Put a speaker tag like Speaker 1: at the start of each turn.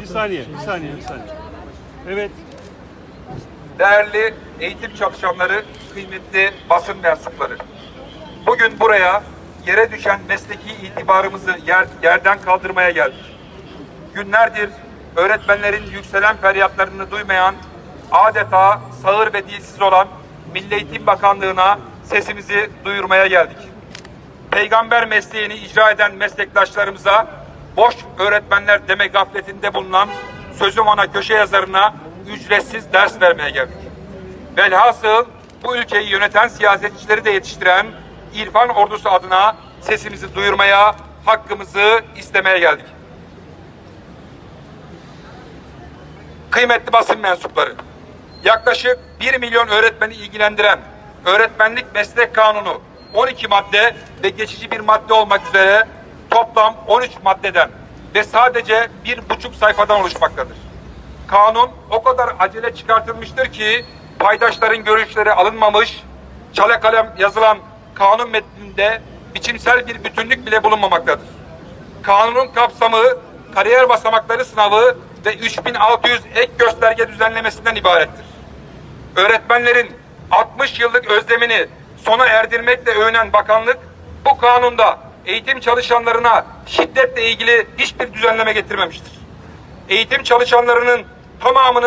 Speaker 1: Bir saniye, bir saniye, bir saniye. Evet,
Speaker 2: değerli eğitim çalışanları, kıymetli basın mensupları. Bugün buraya yere düşen mesleki itibarımızı yer, yerden kaldırmaya geldik. Günlerdir öğretmenlerin yükselen feryatlarını duymayan, adeta sağır ve dilsiz olan Milli Eğitim Bakanlığı'na sesimizi duyurmaya geldik. Peygamber mesleğini icra eden meslektaşlarımıza boş öğretmenler deme gafletinde bulunan sözüm ona köşe yazarına ücretsiz ders vermeye geldik. Velhasıl bu ülkeyi yöneten siyasetçileri de yetiştiren İrfan Ordusu adına sesimizi duyurmaya, hakkımızı istemeye geldik. Kıymetli basın mensupları, yaklaşık 1 milyon öğretmeni ilgilendiren öğretmenlik meslek kanunu 12 madde ve geçici bir madde olmak üzere toplam 13 maddeden ve sadece bir buçuk sayfadan oluşmaktadır. Kanun o kadar acele çıkartılmıştır ki paydaşların görüşleri alınmamış, çale kalem yazılan kanun metninde biçimsel bir bütünlük bile bulunmamaktadır. Kanunun kapsamı kariyer basamakları sınavı ve 3600 ek gösterge düzenlemesinden ibarettir. Öğretmenlerin 60 yıllık özlemini sona erdirmekle övünen bakanlık bu kanunda eğitim çalışanlarına şiddetle ilgili hiçbir düzenleme getirmemiştir. Eğitim çalışanlarının tamamının